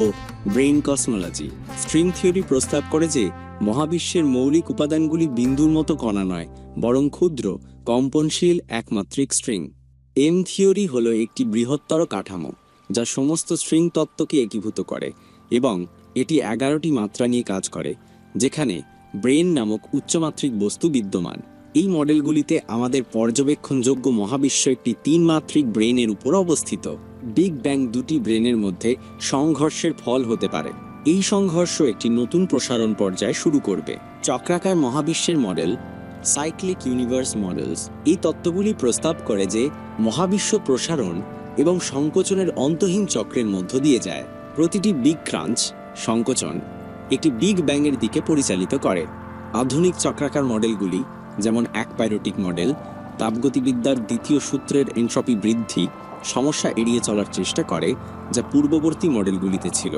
ও brain cosmology. String theory প্রস্তাব করে যে, মহাবিশ্বের মৌলিক উপাদানগুলি বিন্দুর মতো কণা নয়, বরং ক্ষুদ্র, কম্পনশীল, একমাত্রিক স্ট্রিং। এম থিওরি হল একটি বৃহত্তর কাঠামো, যা সমস্ত স্ট্রিং তত্ত্বকে একীভূত করে এবং এটি এগারোটি মাত্রা নিয়ে কাজ করে, যেখানে ব্রেন নামক উচ্চমাত্রিক বস্তু বিদ্যমান। এই মডেলগুলিতে আমাদের পর্যবেক্ষণযোগ্য মহাবিশ্ব একটি তিন মাত্রিক ব্রেনের উপর অবস্থিত। বিগ ব্যাং দুটি ব্রেনের মধ্যে সংঘর্ষের ফল হতে পারে। এই সংঘর্ষ একটি নতুন প্রসারণ পর্যায় শুরু করবে। চক্রাকার মহাবিশ্বের মডেল, সাইক্লিক ইউনিভার্স মডেলস, এই তত্ত্বগুলি প্রস্তাব করে যে মহাবিশ্ব প্রসারণ এবং সংকোচনের অন্তহীন চক্রের মধ্য দিয়ে যায়। প্রতিটি বিগ ক্রাঞ্চ, সংকোচন, একটি বিগ ব্যাংয়ের দিকে পরিচালিত করে। আধুনিক চক্রাকার মডেলগুলি, যেমন একপাইরোটিক মডেল তাপগতিবিদ্যার দ্বিতীয় সূত্রের এনট্রপি বৃদ্ধি সমস্যা এড়িয়ে চলার চেষ্টা করে যা পূর্ববর্তী মডেলগুলিতে ছিল।